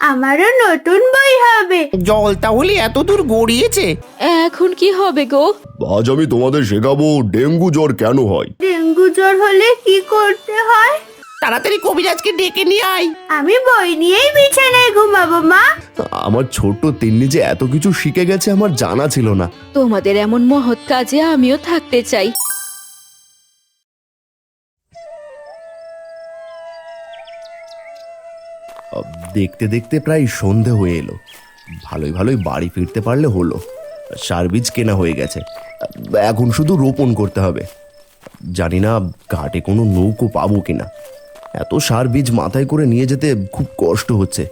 আমারও নতুন বই হবে। জল তাহলে এত দূর গড়িয়েছে। এখন কি হবে গো? আজ আমি তোমাদের শেখাবো ডেঙ্গু জ্বর কেন হয়। ডেঙ্গু জ্বর হলে কি করতে হয়? তাড়াতাড়ি কবিরাজকে ডেকে নিয়ে আয়। আমি বই নিয়েই বিছানায় ঘুমাবো মা। আমার ছোট্ট তিন্নি যে এত কিছু শিখে গেছে আমার জানা ছিল না। তোমাদের এমন মহৎ কাজে আমিও থাকতে চাই। দেখতে দেখতে প্রায় সন্ধে হয়ে এলো। ভালোই ভালোই বাড়ি ফিরতে পারলে হলো। সার বীজ কেনা হয়ে গেছে। এখন শুধু রোপণ করতে হবে। জানি না ঘাটে কোনো নৌকো পাবো কিনা। এত সার বীজ মাথায় করে নিয়ে যেতে খুব কষ্ট হচ্ছে।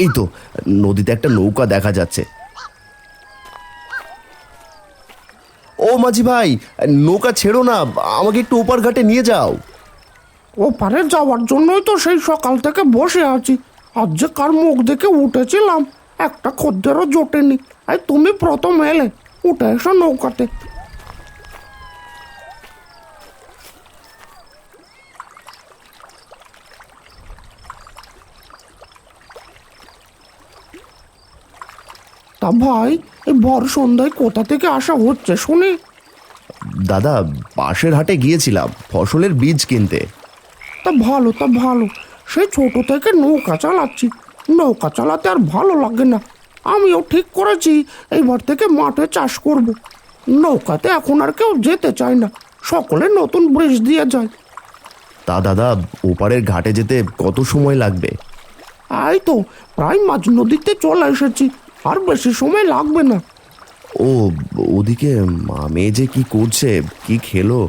এই তো, নদীতে একটা নৌকা দেখা যাচ্ছে। ও মাঝি ভাই, নৌকা ছেড়ো না, আমাকে একটু ওপার ঘাটে নিয়ে যাও। ওপারে যাওয়ার জন্যই তো সেই সকাল থেকে বসে আছি। আজ যে কার মুখ দেখে উঠেছিলাম, একটা খদ্দেরও জোটেনি। আর তুমি প্রথম এলে, উঠে এসো নৌকাতে। তা ভাই, এই ভর সন্ধ্যায় কোথা থেকে আসা হচ্ছে শুনি? দাদা, পাশের হাটে গিয়েছিলাম, ফসলের বীজ কিনতে। তা ভালো তা ভালো। সেই ছোট থেকে নৌকা চালাচ্ছি। নৌকা চালাতে আর ভালো লাগে না। আমিও ঠিক করেছি এইবার থেকে মাঠে চাষ করব। নৌকাতে এখন আর কেউ যেতে চায় না। সকলে নতুন ব্রিজ দিয়ে যায়। তা দাদা ওপারের ঘাটে যেতে কত সময় লাগবে? এই তো প্রায় মাঝ নদীতে চলে এসেছি। আর বেশি সময় লাগবে না। ও ওদিকে মা মেয়ে যে কি করছে কি খেলো?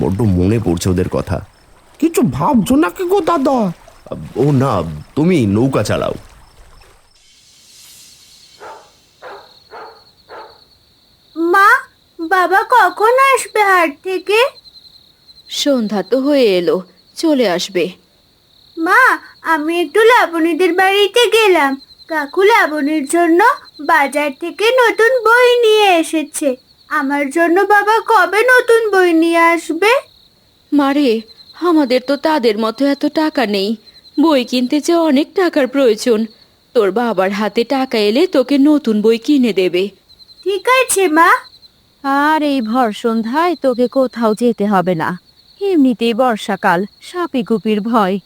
বড্ড মনে পড়ছে ওদের কথা। কিছু ভাবছ নাকি গো দাদা? ও না তুমি নৌকা চালাও। মা বাবা কখন আসবে হাট থেকে? সন্ধ্যা তো হয়ে এলো চলে আসবে। মা আমি একটু লাবণীদের বাড়িতে গেলাম। কাকু লাবণীর জন্য বাজার থেকে নতুন বই নিয়ে এসেছে। আমার জন্য বাবা কবে নতুন বই নিয়ে আসবে? মারে আমাদের তো তাদের মতো এত টাকা নেই। বই কিনতে যে অনেক টাকার প্রয়োজন। তোর বাবার হাতে টাকা এলে তোকে নতুন বই কিনে দেবে। ঠিক আছে, মা। আর এই ভর সন্ধ্যায় তোকে কোথাও যেতে হবে না। এমনিতেই বর্ষাকাল সাপি কুপির ভয়।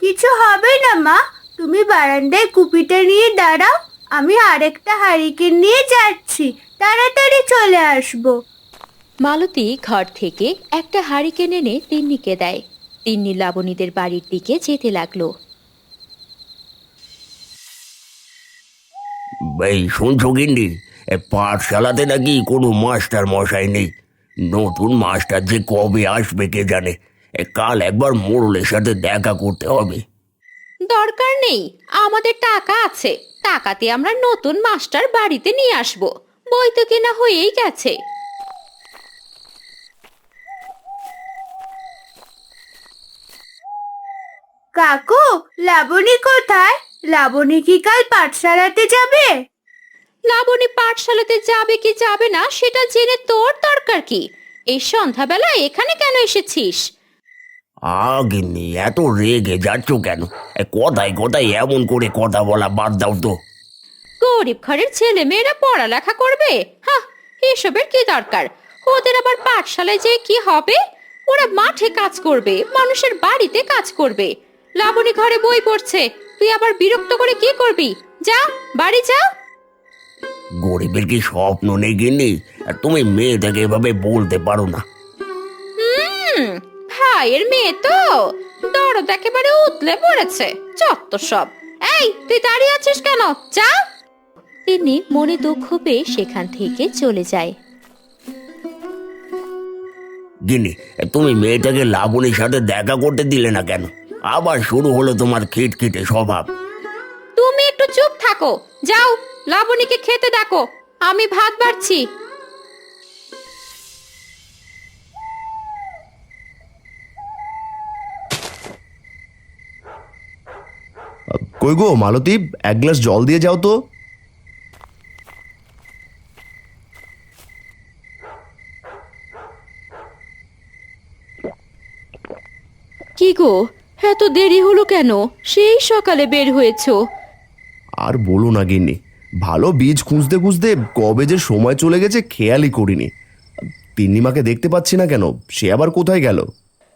কিছু হবে না, মা। তুমি বারান্দায় কুপিটা নিয়ে দাঁড়াও। আমি আরেকটা হারিকেন নিয়ে যাচ্ছি। তাড়াতাড়ি চলে আসব। মালতী ঘর থেকে একটা হারিকেন এনে তিন্নিকে দেয়। তিন্নি লাবণীদের বাড়ির দিকে যেতে লাগল। এই শুনছো গিন্ডি এ পাঠশালাতে নাকি কোনো মাস্টার মশাই নেই। নতুন মাস্টার যে কবে আসবে কে জানে। এ কাল একবার মোড়লের সাথে দেখা করতে হবে। দরকার নেই আমাদের টাকা আছে। টাকাতে আমরা নতুন মাস্টার বাড়িতে নিয়ে আসব। বই তো কেনা হয়েই গেছে। কাকু লাবণী কোথায়? লাবণী কি কাল পাঠশালাতে যাবে? লাবণী পাঠশালাতে যাবে কি যাবে না সেটা জেনে তোর দরকার কি? এই সন্ধ্যাবেলা এখানে কেন এসেছিস? আ গিন্নি এত রেগে যাচ্ছ কেন? এ কথায় কথায় এমন করে কথা বলা বাদ দাও তো। গরিব ঘরের ছেলে মেয়েরা পড়ালেখা করবে? হ্যাঁ এসবের কি দরকার? ওদের আবার পাঠশালায় যে কি হবে? ওরা মাঠে কাজ করবে মানুষের বাড়িতে কাজ করবে। লাবণী ঘরে বই পড়ছে। তুই আবার বিরক্ত করে কি করবি? যা বাড়ি যা। গরিবের কি স্বপ্ন নেই গিন্নি? আর তুমি মেয়েটাকে এভাবে বলতে পারো না। হুম ভাইয়ের মেয়ে তো। দরদ একেবারে উতলে পড়েছে চত্ব সব। এই তুই দাঁড়িয়ে আছিস কেন? যা। তিনি মনে দুঃখ পেয়ে সেখান থেকে চলে যায়। গিন্নি এ তুমি মেয়েটাকে লাবণীর সাথে দেখা করতে দিলে না কেন? আবার শুরু হলো তোমার খিটখিটে স্বভাব। তুমি একটু চুপ থাকো। যাও লাবণীকে খেতে ডাকো। আমি ভাত বাড়ছি। কই গো মালতী এক গ্লাস জল দিয়ে যাও তো। কি কি গো এত দেরি হলো কেন? সেই সকালে বের হয়েছো। আর বলো না গিন্নি ভালো বীজ খুঁজতে খুঁজতে কবে যে সময় চলে গেছে খেয়ালই করিনি। তিন্নিমাকে দেখতে পাচ্ছি না কেন? সে আবার কোথায় গেল?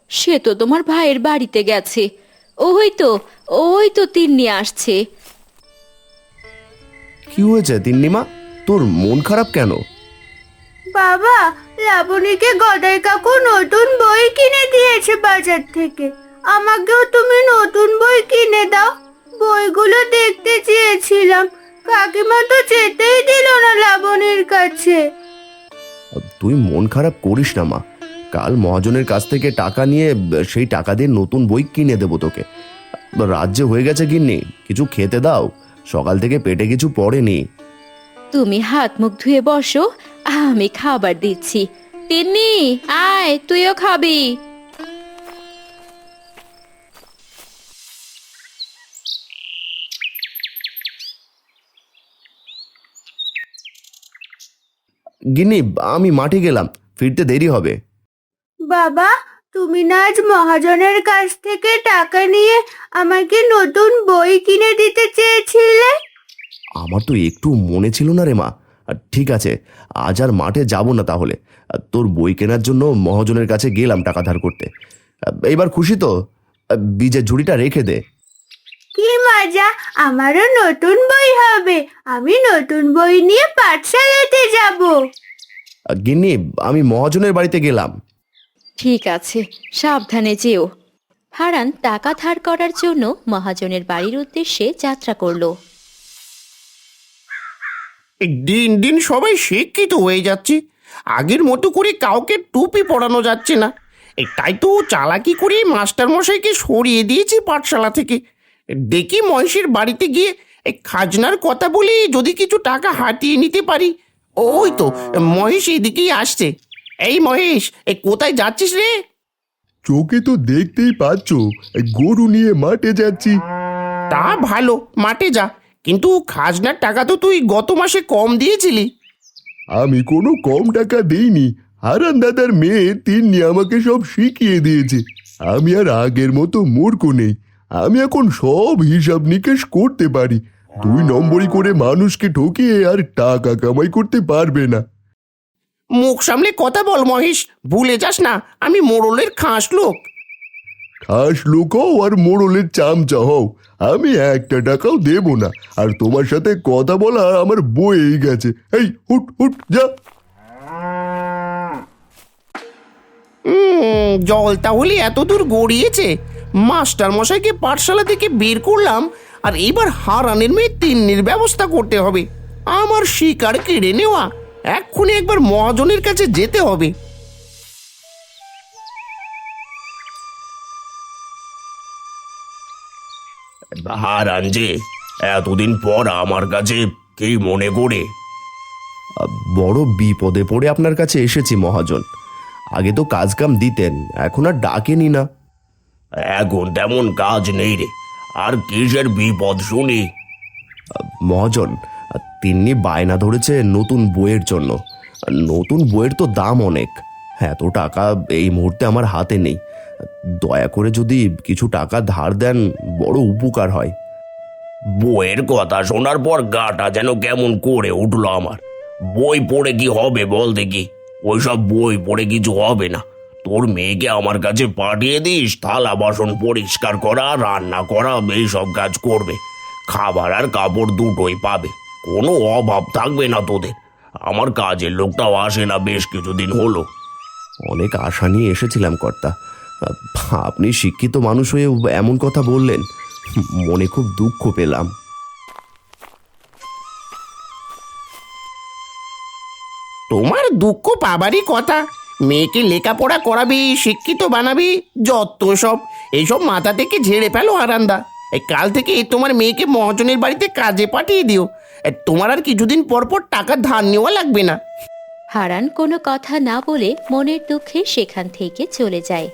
সে তো তোমার ভাইয়ের বাড়িতে গেছে। ওই তো ওই তো তিন্নি আসছে। কি হয়েছে তিন্নিমা? তোর মন খারাপ কেন? বাবা লাবণীকে গদাই কাকু নতুন বই কিনে দিয়েছে বাজার থেকে। আমাকেও তুমি নতুন বই কিনে দাও। বইগুলো দেখতে চেয়েছিলাম। কাকিমা তো যেতেই দিল না লাবণীর কাছে। তুই মন খারাপ করিস না মা। কাল মহাজনের কাছ থেকে টাকা নিয়ে সেই টাকা দিয়ে নতুন বই কিনে দেবো তোকে। রাজ্যে হয়ে গেছে গিন্নি কিছু খেতে দাও। সকাল থেকে পেটে কিছু পড়েনি। তুমি হাত মুখ ধুয়ে বসো আমি খাবার দিচ্ছি। তিন্নি আয় তুইও খাবি। গিন্নি আমি মাঠে গেলাম ফিরতে দেরি হবে। বাবা তুমি না আজ মহাজনের কাছ থেকে টাকা নিয়ে আমাকে নতুন বই কিনে দিতে চেয়েছিলে? আমার তো একটু মনে ছিল না রে মা। আর ঠিক আছে আজ আর মাঠে যাব না তাহলে। তোর বই কেনার জন্য মহাজনের কাছে গেলাম টাকা ধার করতে। এইবার খুশি তো? বীজের ঝুড়িটা রেখে দে। কি মজা? আমারও নতুন বই হবে। আমি নতুন বই নিয়ে পাঠশালাতে যাব। গিন্নি আমি মহাজনের বাড়িতে গেলাম। ঠিক আছে সাবধানে যেও। হারান টাকা ধার করার জন্য মহাজনের বাড়ির উদ্দেশ্যে যাত্রা করল। দিন দিন সবাই শিক্ষিত হয়ে যাচ্ছে। আগের মতো করে কাউকে টুপি পরানো যাচ্ছে না। তাই তো চালাকি করে মাস্টার মশাইকে সরিয়ে দিয়েছি পাঠশালা থেকে। দেখি মহেশের বাড়িতে গিয়ে এই খাজনার কথা বলে যদি কিছু টাকা হাতিয়ে নিতে পারি। ওই তো মহেশ এদিকেই আসছে। এই মহেশ এই কোথায় যাচ্ছিস রে? চোখে তো দেখতেই পাচ্ছ গরু নিয়ে মাঠে যাচ্ছি। তা ভালো মাঠে যা। কিন্তু খাজনার টাকা তো তুই গত মাসে কম দিয়েছিলি। আমি কোনো কম টাকা দেইনি। হারান দাদার মেয়ে তিন্নি আমাকে সব শিখিয়ে দিয়েছে। আমি আর আগের মতো মূর্খ নেই। আমি এখন সব হিসাব নিকেশ করতে পারি। দুই নম্বরই করে মানুষকে ঠকিয়ে আর টাকা কামাই করতে পারবে না। মুখ সামলে কথা বল মহেশ। ভুলে যাস না আমি মোড়লের খাস লোক। খাস লোক হও আর মোড়লের চামচা হও। আমি একটা টাকাও দেব না। আর তোমার সাথে কথা বলা আমার বয়েই গেছে। এই হুট হুট যা। জল তাহলে এত দূর গড়িয়েছে। মাস্টার মশাইকে পাঠশালা থেকে বের করলাম আর এবার হারানের মেয়ে তিন্নির ব্যবস্থা করতে হবে। আমার শিকার কেড়ে নেওয়া এক্ষুনি একবার মহাজনের কাছে যেতে হবে। হারান যে এতদিন পর আমার কাছে কি মনে করে। বড় বিপদে পড়ে আপনার কাছে এসেছি মহাজন। আগে তো কাজ কাম দিতেন এখন আর ডাকেনি না। এখন তেমন কাজ নেই রে। আর কিসের বিপদ শুনি? মহাজন তিনি বায়না ধরেছে নতুন বইয়ের জন্য। নতুন বইয়ের তো দাম অনেক। এত টাকা এই মুহূর্তে আমার হাতে নেই। দয়া করে যদি কিছু টাকা ধার দেন বড় উপকার হয়। বইয়ের কথা শোনার পর গাটা যেন কেমন করে উঠল আমার। বই পড়ে কি হবে বল দেখি। ওইসব বই পড়ে কিছু হবে না। তোর মেয়েকে আমার কাছে পাঠিয়ে দিস থালা বাসন পরিষ্কার করা রান্না করা এইসব কাজ করবে। খাবার আর কাপড় দুটোই পাবে। কোনো অভাব থাকবে না তোদের। আমার কাজের লোকটাও আসে না বেশ কিছুদিন হলো। অনেক আশা নিয়ে এসেছিলাম কর্তা। আপনি শিক্ষিত মানুষ হয়ে এমন কথা বললেন মনে খুব দুঃখ পেলাম। তোমার দুঃখ পাবারই কথা। মেয়েকে লেখাপড়া করাবি শিক্ষিত বানাবি যত সব। এইসব মাথা থেকে ঝেড়ে ফেলো আরান্দা এই কাল থেকে তোমার মেয়েকে মহাজনের বাড়িতে কাজে পাঠিয়ে দিও। তোমার আর কিছুদিন পর পর টাকা ধার নেওয়া লাগবে না। হারান কোনো কথা না বলে মনের দুঃখে সেখান থেকে চলে যায়।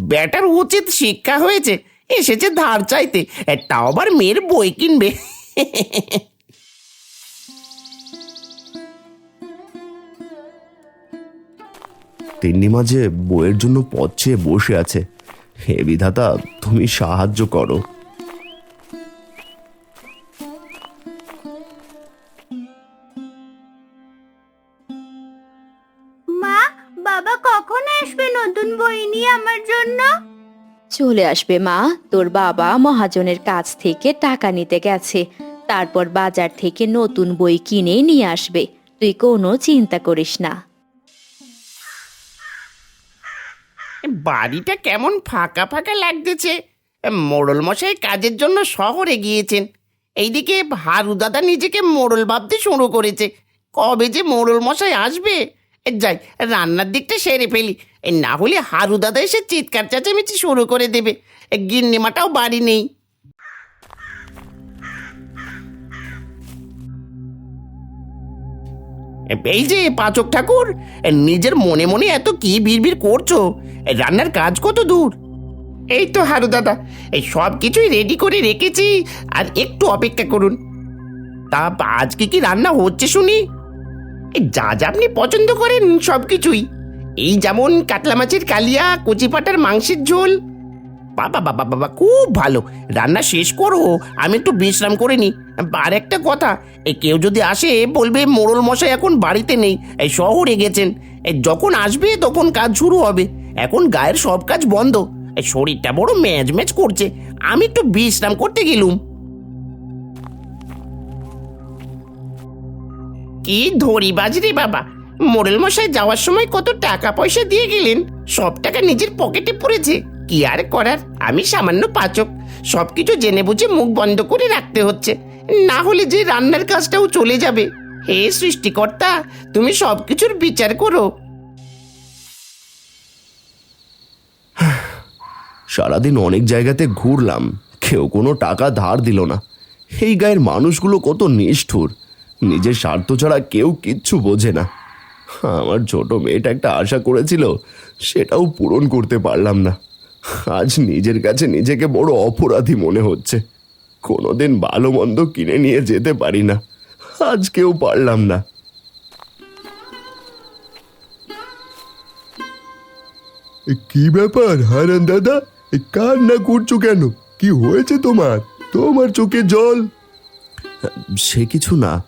ব্যাটার উচিত শিক্ষা হয়েছে এসেছে ধার চাইতে। তাও আবার মেয়ের বই কিনবে। তিন্নি মাঝে বইয়ের জন্য পথ চেয়ে বসে আছে হে বিধাতা তুমি সাহায্য করো। মা বাবা কখন আসবে নতুন বই নিয়ে আমার জন্য? চলে আসবে মা তোর বাবা মহাজনের কাছ থেকে টাকা নিতে গেছে। তারপর বাজার থেকে নতুন বই কিনে নিয়ে আসবে। তুই কোনো চিন্তা করিস না। বাড়িটা কেমন ফাঁকা ফাঁকা লাগতেছে। মোড়ল মশাই কাজের জন্য শহরে গিয়েছেন। এইদিকে হারু দাদা নিজেকে মোড়ল ভাবতে শুরু করেছে। কবে যে মোড়ল মশাই আসবে? যাই, রান্নার দিকটা সেরে ফেলি। না হলে হারু দাদা এসে চিৎকার চেঁচামেচি শুরু করে দেবে। গিন্নিমাটাও বাড়ি নেই। এই যে পাচক ঠাকুর, নিজের মনে মনে এত কি বিড়বিড় করছ? রান্নার কাজ কত দূর? এই তো হারু দাদা, এই সব কিছুই রেডি করে রেখেছি, আর একটু অপেক্ষা করুন। তা আজকে কি রান্না হচ্ছে শুনি? যা যা আপনি পছন্দ করেন সব কিছুই এই যেমন কাতলা মাছের কালিয়া, কচি পাটার মাংসের ঝোল বাবা বাবা বাবা খুব ভালো। রান্না শেষ করো, আমি একটু বিশ্রাম করে নি আর একটা কথা, এই কেউ যদি আসে, বলবে মোড়ল মশাই এখন বাড়িতে নেই, এই শহরে গেছেন এই যখন আসবে, তখন কাজ শুরু হবে। এখন গায়ের সব কাজ বন্ধ। এই শরীরটা বড় ম্যাচ ম্যাচ করছে। আমি একটু বিশ্রাম করতে গেলুম। কি ধরি বাজরে বাবা। মোড়ল মশাই যাওয়ার সময় কত টাকা পয়সা দিয়ে গেলেন। সব টাকা নিজের পকেটে পড়েছে। কি আর করার? আমি সামান্য পাচক। সবকিছু জেনে বুঝে মুখ বন্ধ করে রাখতে হচ্ছে। না হলে যে রান্নার কাজটাও চলে যাবে। হে সৃষ্টিকর্তা, তুমি সবকিছুর বিচার করো। সারাদিন অনেক জায়গাতে ঘুরলাম। কেউ কোনো টাকা ধার দিল না। এই গায়ের মানুষগুলো কত নিষ্ঠুর। নিজের স্বার্থ ছাড়া কেউ কিচ্ছু বোঝে না। আমার ছোট মেয়েটা একটা আশা করেছিল, সেটাও পূরণ করতে পারলাম না। আজ নিজের কাছে নিজেকে বড় অপরাধী মনে হচ্ছে। কোনোদিন ভালো মন্দ কিনে নিয়ে যেতে পারি না। আজকেও পারলাম না। কি ব্যাপার হারান দাদা? কান্না করছ কেন? কি হয়েছে তোমার? তোমার চোখে জল। সে কিছু না।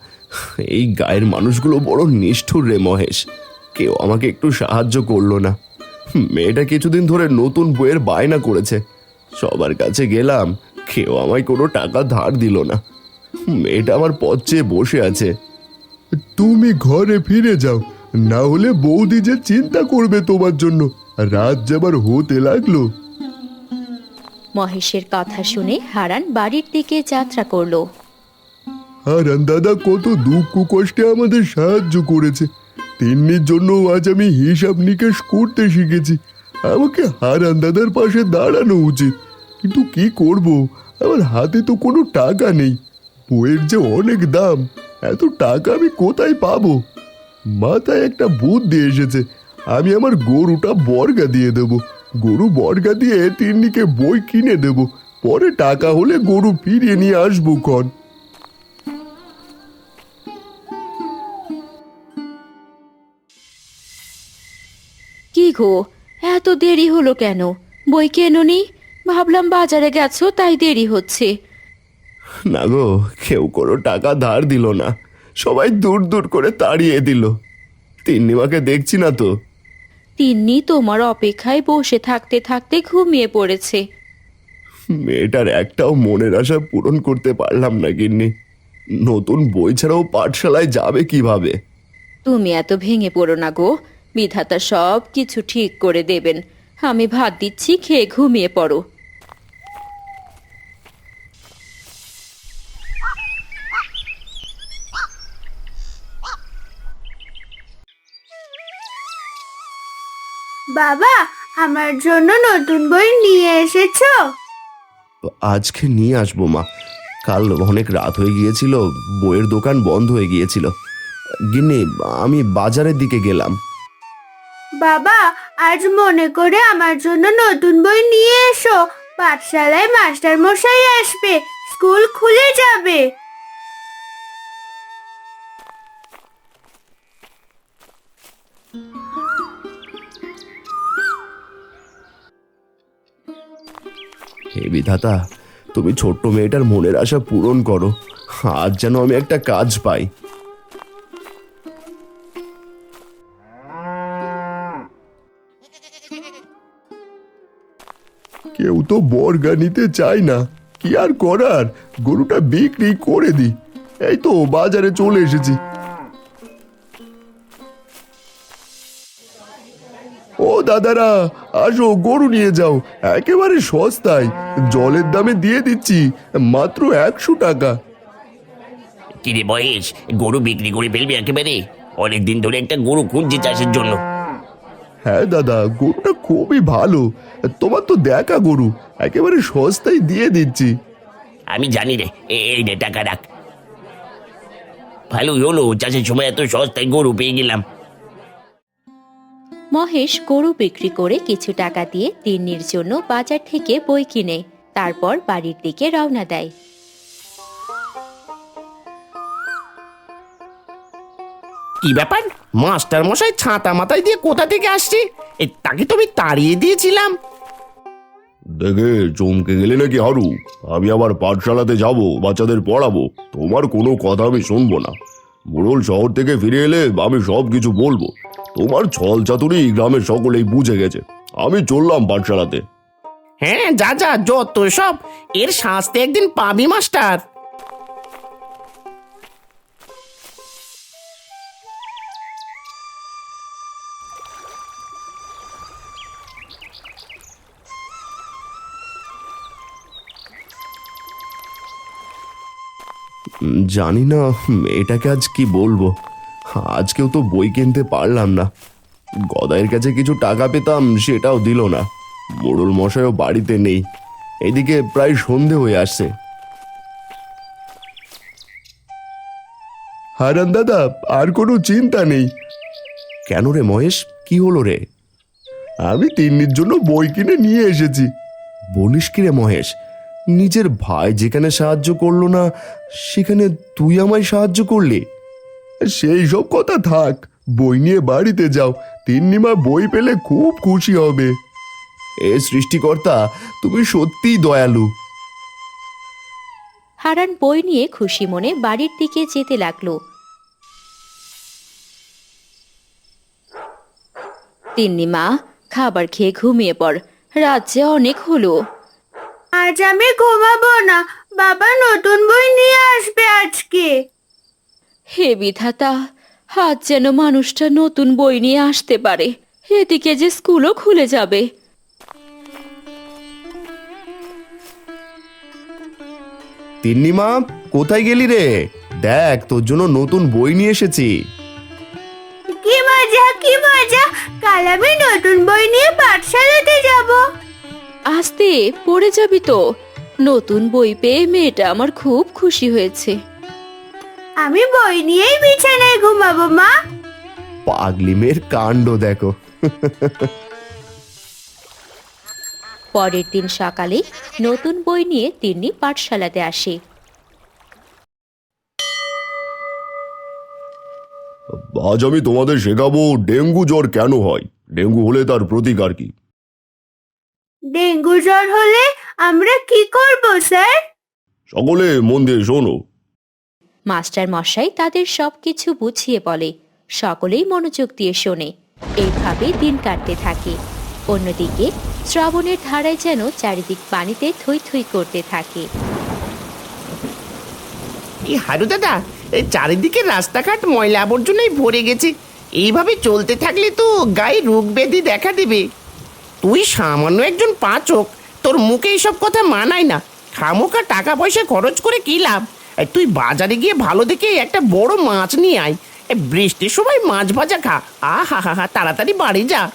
এই গায়ের মানুষগুলো বড় নিষ্ঠুর রে মহেশ। কেউ আমাকে একটু সাহায্য করল না। মেয়েটা কিছুদিন ধরে নতুন বইয়ের বায়না করেছে। সবার কাছে গেলাম কেউ আমায় কোনো টাকা ধার দিল না। মেয়েটা আমার পথ চেয়ে বসে আছে। তুমি ঘরে ফিরে যাও না হলে বৌদি যে চিন্তা করবে তোমার জন্য রাত যাবার হতে লাগল। মহেশের কথা শুনে হারান বাড়ির দিকে যাত্রা করল। হারান দাদা কত দুঃখ কষ্টে আমাদের সাহায্য করেছে। তিন্নির জন্য আজ আমি হিসাব নিকেশ করতে শিখেছি। আমাকে হারান দাদার পাশে দাঁড়ানো উচিত। কিন্তু কি করব? আমার হাতে তো কোনো টাকা নেই। বইয়ের যে অনেক দাম, এত টাকা আমি কোথায় পাবো? মাথায় একটা বুদ্ধি এসেছে। আমি আমার গরুটা বর্গা দিয়ে দেব। গরু বর্গা দিয়ে তিন্নিকে বই কিনে দেব। পরে টাকা হলে গরু ফিরিয়ে নিয়ে আসব কন। গো এত দেরি হলো কেন? বই কেননি ভাবলাম বাজারে গেছো তাই দেরি হচ্ছে। না গো কেউ কোনো টাকা ধার দিল না। সবাই দূর দূর করে তাড়িয়ে দিল। তিন্নিমাকে দেখছি না তো? তিন্নি তোমার অপেক্ষায় বসে থাকতে থাকতে ঘুমিয়ে পড়েছে। মেয়েটার একটাও মনের আশা পূরণ করতে পারলাম না গিন্নি। নতুন বই ছাড়াও পাঠশালায় যাবে কীভাবে? তুমি এত ভেঙে পড়ো না গো। বিধাতা সব কিছু ঠিক করে দেবেন। আমি ভাত দিচ্ছি খেয়ে ঘুমিয়ে পড়ো। বাবা আমার জন্য নতুন বই নিয়ে এসেছ? আজকে নিয়ে আসব মা। কাল অনেক রাত হয়ে গিয়েছিল বইয়ের দোকান বন্ধ হয়ে গিয়েছিল। গিন্নি আমি বাজারের দিকে গেলাম। বাবা, আজ মনে করে আমার জন্য নতুন বই নিয়ে এসো। পাঠশালায় মাস্টার মশাই আসবে, স্কুল খুলে যাবে। হে বিধাতা, তুমি ছোট্ট মেয়েটার মনের আশা পূরণ করো। আজ যেন আমি একটা কাজ পাই। কেউ তো বর্গা নিতে চায় না। কি আর করার? গরুটা বিক্রি করে দি। এই তো, বাজারে চলে এসেছি। ও দাদারা, আসো, গরু নিয়ে যাও। একেবারে সস্তায়। জলের দামে দিয়ে দিচ্ছি, মাত্র একশো টাকা। কিরে বয়স, গরু বিক্রি করে ফেলবি একেবারে? অনেকদিন ধরে একটা গরু খুঁজছি চাষের জন্য। হ্যাঁ দাদা গরুটা খুবই ভালো। তোমার তো দেখা গরু একেবারে সস্তায় দিয়ে দিচ্ছি। আমি জানি রে এই রে টাকা রাখ। ভালোই হলো চাষের সময় এত সস্তায় গরু পেয়ে গেলাম। মহেশ গরু বিক্রি করে কিছু টাকা দিয়ে তিন্নির জন্য বাজার থেকে বই কিনে তারপর বাড়ির দিকে রওনা দেয়। কি ব্যাপার? মাস্টার মশাই ছাতা মাথায় দিয়ে কোথা থেকে আসছে? এ, তাকে তো আমি তাড়িয়ে দিয়েছিলাম। দেখে চমকে গেলে নাকি হারু? আমি আবার পাঠশালাতে যাব বাচ্চাদের পড়াবো। তোমার কোনো কথা আমি শুনব না। মোড়ল শহর থেকে ফিরে এলে আমি সব কিছু বলব। তোমার ছল চাতুরি গ্রামের সকলেই বুঝে গেছে। আমি চললাম পাঠশালাতে। হ্যাঁ যা যা যত সব। এর শাস্তি একদিন পাবি মাস্টার। জানি না মেয়েটাকে আজ কি বলব? আজকেও তো বই কিনতে পারলাম না। গদাইয়ের কাছে কিছু টাকা পেতাম, সেটাও দিল না। মোড়ল মশাইও বাড়িতে নেই। এদিকে প্রায় সন্ধে হয়ে আসছে। হারান দাদা, আর কোনো চিন্তা নেই। কেন রে মহেশ? কি হলো রে? আমি তিন্নির জন্য বই কিনে নিয়ে এসেছি। বলিস কি রে মহেশ? নিজের ভাই যেখানে সাহায্য করল না, সেখানে তুই আমায় সাহায্য করলি? সেই সব কথা থাক, বই নিয়ে বাড়িতে যাও, তিন্নিমা বই পেলে খুব খুশি হবে। এ সৃষ্টিকর্তা, তুমি সত্যিই দয়ালু। হারান বই নিয়ে খুশি মনে বাড়ির দিকে যেতে লাগল। তিন্নি মা খাবার খেয়ে ঘুমিয়ে পড়। রাত যে অনেক হলো। আজ আমি ঘুমাবো না। বাবা নতুন বই নিয়ে আসবে আজকে। হে বিধাতা আজ যেন মানুষটা নতুন বই নিয়ে আসতে পারে। এদিকে যে স্কুলও খুলে যাবে। তিন্নিমা কোথায় গেলি রে? দেখ তোর জন্য নতুন বই নিয়ে এসেছি। কি মজা কি মজা। কাল আমি নতুন বই নিয়ে পাঠশালাতে যাব। আসতে পড়ে যাবি তো। নতুন বই পেয়ে মেয়েটা আমার খুব খুশি হয়েছে। আমি বই নিয়েই বিছানায় ঘুমাবো মা। পাগলি মেয়ের কাণ্ড দেখো। পরের দিন সকালে নতুন বই নিয়ে তিন্নি পাঠশালাতে আসে। আজ আমি তোমাদের শেখাবো ডেঙ্গু জ্বর কেন হয়? ডেঙ্গু হলে তার প্রতিকার কি? ডেঙ্গু জ্বর হলে আমরা কি করব স্যার? সকলে মন দিয়ে শোনো। মাস্টার মশাই তাদের সবকিছু বুঝিয়ে বলে সকলেই মনোযোগ দিয়ে শোনে। এইভাবে দিন কাটতে থাকে। অন্যদিকে শ্রাবণের ধারায় যেন চারিদিক পানিতে থই থই করতে থাকে। এই হারু দাদা এই চারিদিকে রাস্তাঘাট ময়লা আবর্জনায় ভরে গেছে। এইভাবে চলতে থাকলে তো গায়ে রোগ ব্যাধি দেখা দেবে। তুই সামান্য একজন পাচক তোর মুখে এইসব কথা মানায় না। খামোকা টাকা পয়সা খরচ করে কি লাভ? এই তুই বাজারে গিয়ে ভালো দেখে একটা বড় মাছ নিয়ে আয়। এই বৃষ্টির সময় মাছ ভাজা খা। আ হা হা হা তাড়াতাড়ি বাড়ি যা।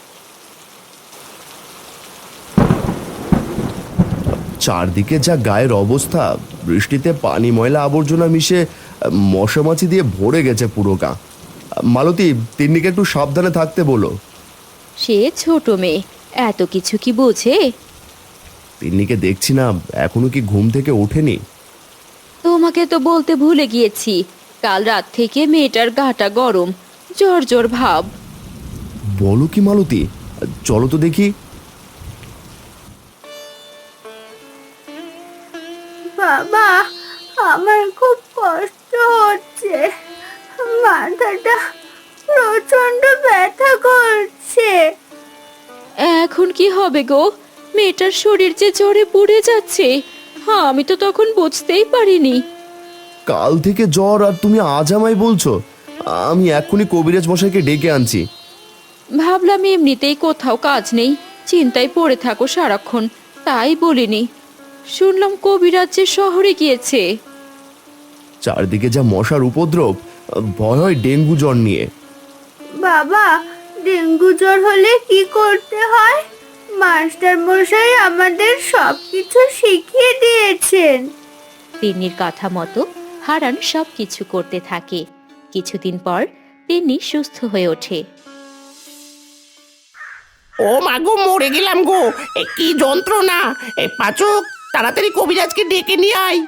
চারদিকে যা গায়ের অবস্থা বৃষ্টিতে পানি ময়লা আবর্জনা মিশে আহ, মশামাছি দিয়ে ভরে গেছে পুরো গা। মালতী তিন্নিকে একটু সাবধানে থাকতে বলো। সে ছোট মেয়ে। এত কিছু কি বোঝে? তিন্নিকে দেখছি না এখনও কি ঘুম থেকে ওঠেনি? তোমাকে তো বলতে ভুলে গিয়েছি কাল রাত থেকে মেয়েটার গাটা গরম জ্বর জ্বর ভাব। বলো কি মালতী চলো তো দেখি। বাবা আমার খুব কষ্ট হচ্ছে। মাথাটা প্রচণ্ড ব্যথা করছে। এখন কি হবে গো? মেয়েটার শরীর যে জ্বরে পুড়ে যাচ্ছে হ্যাঁ আমি তো তখন বুঝতেই পারিনি। কাল থেকে জ্বর আর তুমি আজ আমায় বলছো আমি এক্ষুনি কবিরাজ মশাইকে ডেকে আনছি। ভাবলাম এমনিতেই কোথাও কাজ নেই চিন্তায় পড়ে থাকো সারাক্ষণ তাই বলিনি। শুনলাম কবিরাজ যে শহরে গিয়েছে। চারদিকে যা মশার উপদ্রব ভয় হয় ডেঙ্গু জ্বর নিয়ে। বাবা ডেঙ্গু জ্বর হলে কি করতে হয়? মাস্টার মশাই আমাদের সব কিছু শিখিয়ে দিয়েছেন। তিন্নির কথা মতো হারান সব কিছু করতে থাকে। কিছুদিন পর তিন্নি সুস্থ হয়ে ওঠে। ও মাগো মরে গেলাম গো। এ কি যন্ত্রণা? এ পাচক তাড়াতাড়ি কবিরাজকে ডেকে নিয়ে আয়।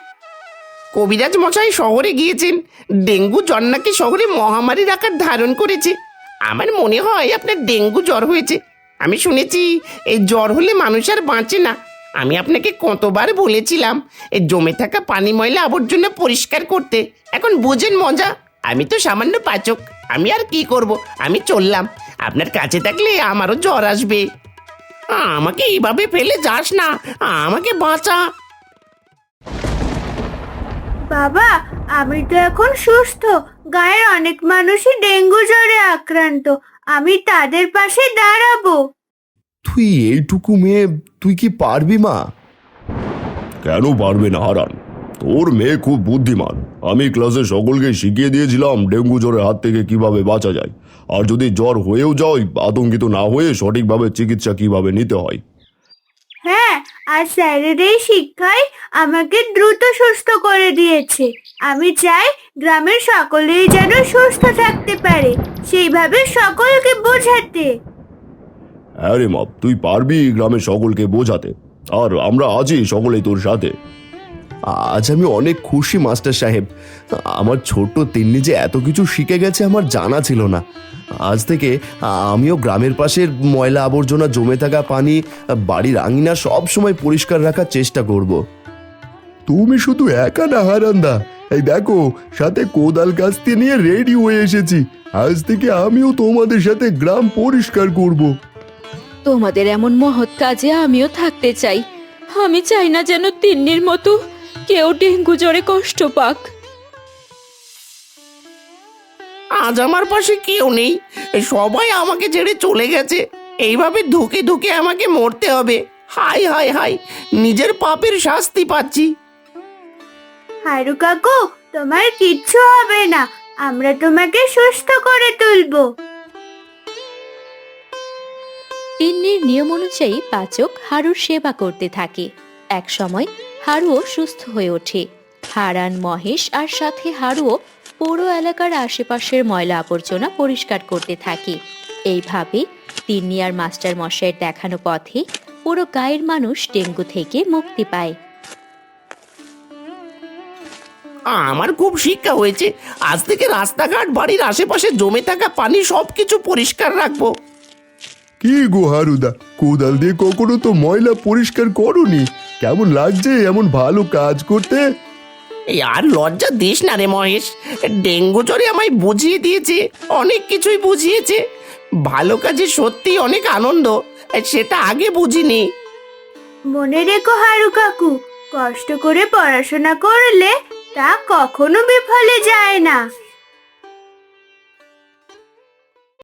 কবিরাজ মশাই শহরে গিয়েছেন। ডেঙ্গু জ্বর নাকি শহরে মহামারীর আকার ধারণ করেছে। আমার মনে হয় আপনার ডেঙ্গু জ্বর হয়েছে। আমি শুনেছি, এই জ্বর হলে মানুষ আর বাঁচে না। আমি আপনাকে কতবার বলেছিলাম, এই জমে থাকা পানি ময়লা আবর্জনা পরিষ্কার করতে। এখন বোঝেন মজা, আমি তো সামান্য পাচক। আমি আর কি করব? আমি চললাম। আপনার কাছে থাকলে আমারও জ্বর আসবে। আমাকে এইভাবে ফেলে যাস না, আমাকে বাঁচা। বাবা আমি তো এখন সুস্থ। গায়ের অনেক মানুষই ডেঙ্গু জ্বরে আক্রান্ত। আমি তাদের পাশে দাঁড়াবো। তুই এইটুকু মেয়ে তুই কি পারবি মা? কেন পারবে না হারান? তোর মেয়ে খুব বুদ্ধিমান। আমি ক্লাসে সকলকে শিখিয়ে দিয়েছিলাম ডেঙ্গু জ্বরের হাত থেকে কীভাবে বাঁচা যায়। আর যদি জ্বর হয়েও যায় আতঙ্কিত না হয়ে সঠিকভাবে চিকিৎসা কীভাবে নিতে হয়? হ্যাঁ আর স্যারের এই শিক্ষাই আমাকে দ্রুত সুস্থ করে দিয়েছে। আমি চাই গ্রামের সকলেই যেন সুস্থ থাকতে পারে। সেইভাবে সকলকে বোঝাতে। হ্যাঁ রে মা, তুই পারবি গ্রামের সকলকে বোঝাতে। আর আমরা আছি সকলেই তোর সাথে। আজ আমি অনেক খুশি, মাস্টার সাহেব। আমার ছোট্ট তিন্নি যে এত কিছু শিখে গেছে আমার জানা ছিল না। আজ থেকে আমিও গ্রামের পাশের ময়লা আবর্জনা জমে থাকা পানি বাড়ির আঙিনা সব সময় পরিষ্কার রাখার চেষ্টা করব। তুমি শুধু একা না হারান্দা। এই দেখো সাথে কোদাল কাস্তে নিয়ে রেডি হয়ে এসেছি। আজ থেকে আমিও তোমাদের সাথে গ্রাম পরিষ্কার করব। তোমাদের এমন মহৎ কাজে আমিও থাকতে চাই। আমি চাই না যেন তিন্নির মতো কেউ ডেঙ্গু জ্বরে কষ্ট পাক। আজ আমার পাশে কেউ নেই। সবাই আমাকে ছেড়ে চলে গেছে। এইভাবে ধুকে ধুকে আমাকে মরতে হবে। হাই হাই হাই নিজের পাপের শাস্তি পাচ্ছি। হারু কাকু তোমার কিচ্ছু হবে না। আমরা তোমাকে সুস্থ করে তুলবো। তিন্নির নিয়ম অনুযায়ী পাচক হারুর সেবা করতে থাকে। এক সময় হারুও সুস্থ হয়ে ওঠে। হারান মহেশ আর সাথে হারুও পুরো এলাকার আশেপাশের ময়লা আবর্জনা পরিষ্কার করতে থাকি। এইভাবে তিন্নি আর মাস্টার মশাইয়ের দেখানো পথে পুরো গায়ের মানুষ ডেঙ্গু থেকে মুক্তি পায়। আমার খুব শিক্ষা হয়েছে। আজ থেকে রাস্তাঘাট বাড়ির আশেপাশে জমে থাকা পানি সবকিছু পরিষ্কার রাখব। কি গো হারুদা কোদাল দিয়ে কখনো তো ময়লা পরিষ্কার করনি। কেমন লাগছে এমন ভালো কাজ করতে? আর লজ্জা দিস না রে মহেশ। ডেঙ্গু জ্বরে আমায় বুঝিয়ে দিয়েছে, অনেক কিছুই বুঝিয়েছে। ভালো কাজে সত্যি অনেক আনন্দ, সেটা আগে বুঝিনি। মনে রেখো হারু কাকু, কষ্ট করে পড়াশোনা করলে তা কখনো বিফলে যায় না।